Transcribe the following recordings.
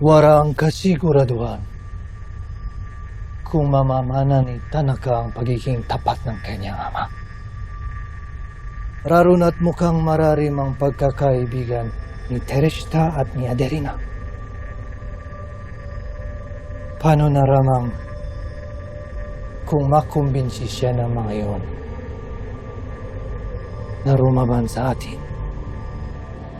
Warang kasiguraduhan kung mamamana ni Tanaka ang pagiging tapat ng kanyang ama. Lalo na't mukhang mararim ang pagkakaibigan ni Teresita at ni Adelina. Paano naramang kung makumbinsi siya ng mga iyon na rumaban sa atin?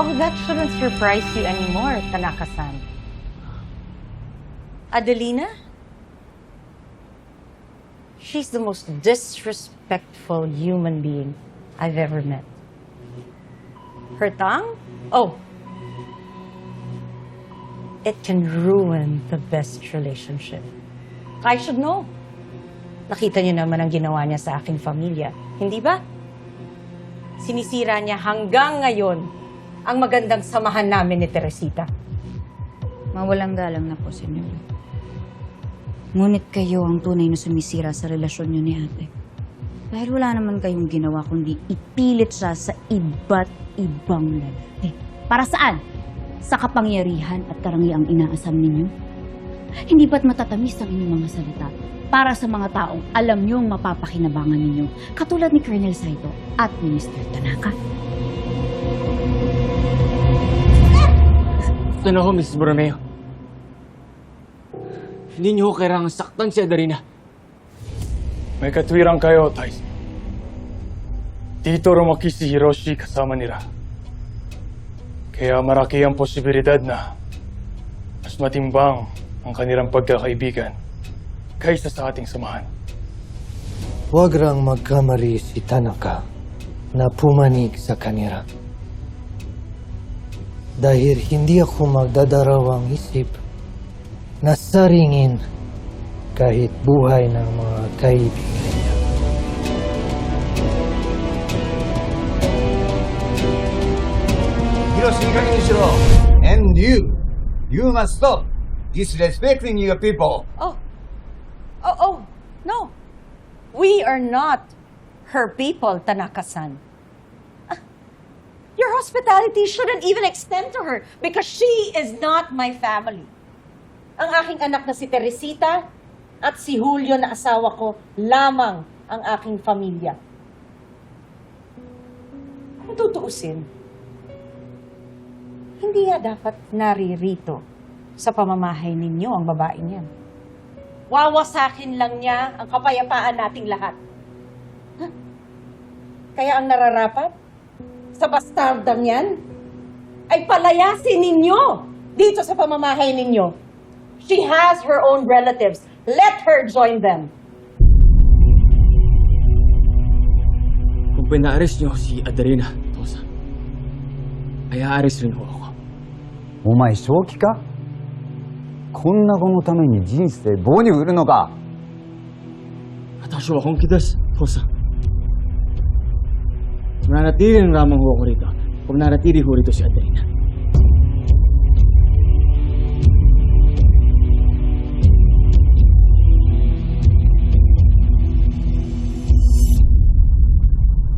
Oh, that shouldn't surprise you anymore, Tanaka-san. Adelina? She's the most disrespectful human being I've ever met. Her tongue? Oh. It can ruin the best relationship. I should know. Nakita niyo naman ang ginawa niya sa aking pamilya. Hindi ba? Sinisira niya hanggang ngayon ang magandang samahan namin ni Teresita. Mawalang galang na po, senyor. Ngunit kayo ang tunay na sumisira sa relasyon niyo ni ate. Dahil wala naman kayong ginawa kundi ipilit siya sa iba't ibang lalaki. Para saan? Sa kapangyarihan at karangyang inaasam ninyo? Hindi ba't matatamis ang inyong mga salita para sa mga taong alam niyong mapapakinabangan ninyo katulad ni Colonel Saito at ni Mr. Tanaka? Ito na ho, Mrs. Borromeo. Hindi niyo ho kailangan saktan si Adelina. May katwirang kayo, Thais. Dito rumaki si Hiroshi kasama nila. Kaya maraki ang posibilidad na mas matimbang ang kanilang pagkakaibigan kaysa sa ating samahan. Huwag rang magkamali si Tanaka na pumanig sa kanila. Dahil hindi ako magdadarawang isip na saringin kahit buhay ng mga kaibigan niya. And you, you must stop disrespecting your people. Oh. Oh, oh. No. We are not her people, Tanaka-san. Hospitality shouldn't even extend to her because she is not my family. Ang aking anak na si Teresita at si Julio na asawa ko lamang ang aking pamilya. Kung tutuusin, hindi nga dapat naririto sa pamamahay ninyo ang babaeng yan. Wawasakin lang niya ang kapayapaan nating lahat. Huh? Kaya ang nararapat sa bastardang yan ay palayasin ninyo dito sa pamamahay ninyo. She has her own relatives. Let her join them. Kung pinaaris niyo si Adelina, Tosa, ay aaris rin ho ako. お前正気かこんな子のために人生棒に売るのか At ako akong kidas, Tosa. Mananatili ng ramang ho ako rito. Kung nanatili ho rito si Adelina.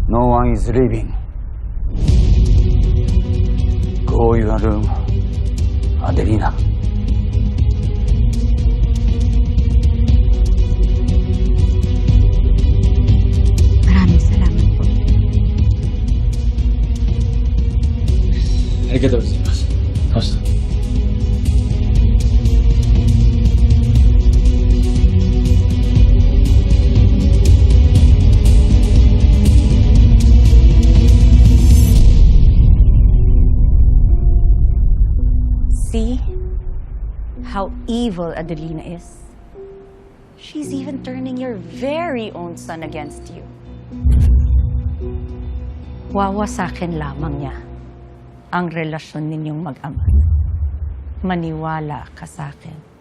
No one is leaving. Go your room, Adelina. See how evil Adelina is? She's even turning your very own son against you. Wawasakin lamang niya ang relasyon ninyong mag-ama. Maniwala ka sa akin.